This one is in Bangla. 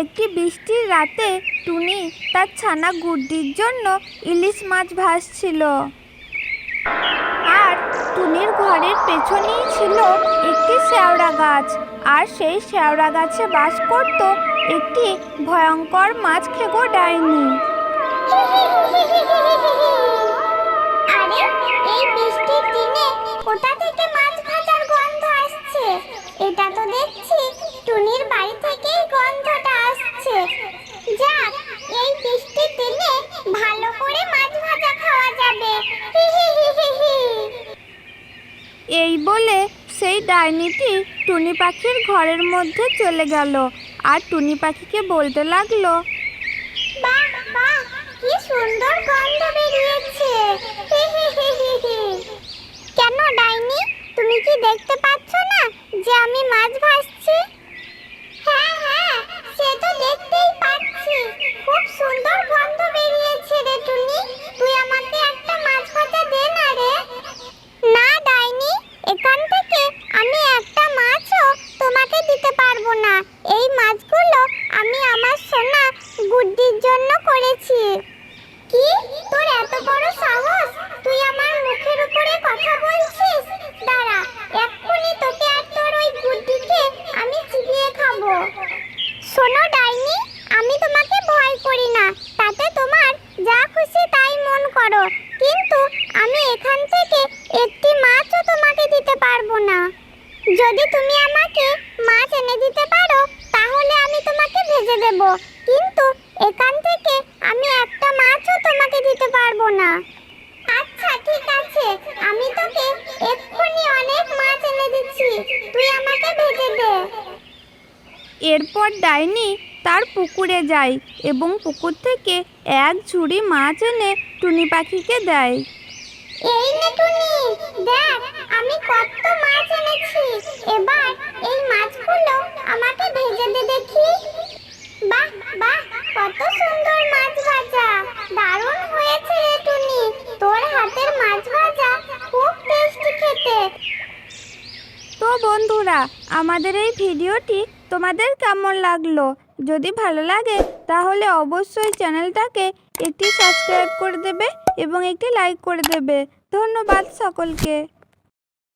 একটি বৃষ্টির রাতে টুনি তার ছানা গুড্ডির জন্য ইলিশ মাছ ভাসছিল আর টুনির ঘরের পেছনেই ছিল একটি শেওড়া গাছ। আর সেই শেওড়া গাছে বাস করত একটি ভয়ঙ্কর মাছ খেগো ডাইনি। এই বলে সেই ডাইনিটি টুনি পাখির ঘরের মধ্যে চলে গেল। আর টুনি পাখিকে বলতে লাগল বাহ কি সুন্দর বেরিয়েছে। কেন ডাইনি? তুমি কি দেখতে পাচ্ছ না যে আমি মাছ ভাজছি করেছি। কি? তোর এত বড় সাহস তুই আমার মুখের উপরে কথা বলছিস দাঁড়া এক্ষুনি তোকে আর তোর ওই গুড্ডিকে আমি চিবিয়ে খাব শোনো ডাইনি আমি তোমাকে ভয় করি না তাতে তোমার যা খুশি তাই মন করো কিন্তু আমি এখান থেকে একটি মাছও তোমাকে দিতে পারব না যদি তুমি আমাকে মাছ এনে দিতে পারো তাহলে আমি তোমাকে ভেজে দেব কিন্তু এখান থেকে আমি একটা মাছও তোমাকে দিতে পারব না। আচ্ছা ঠিক আছে। আমি তোকে এক্ষুনি অনেক মাছ এনে দিচ্ছি। তুই আমাকে ভেজে দে। এরপর ডাইনি তার পুকুরে যায় এবং পুকুর থেকে এক ঝুড়ি মাছ এনে টুনি পাখিকে দেয়। এই নে টুনি দেখ আমি কত মাছ এনেছি। এবার এই মাছগুলো আমাকে ভেজে দে দেখি। বাহ বাহ কত সুন্দর মাছ ভাজা। বন্ধুরা, আমাদের এই ভিডিওটি তোমাদের কেমন লাগল? যদি ভালো লাগে, তাহলে অবশ্যই চ্যানেলটাকে একটি সাবস্ক্রাইব করে দেবে এবং একটি লাইক করে দেবে। ধন্যবাদ সকলকে।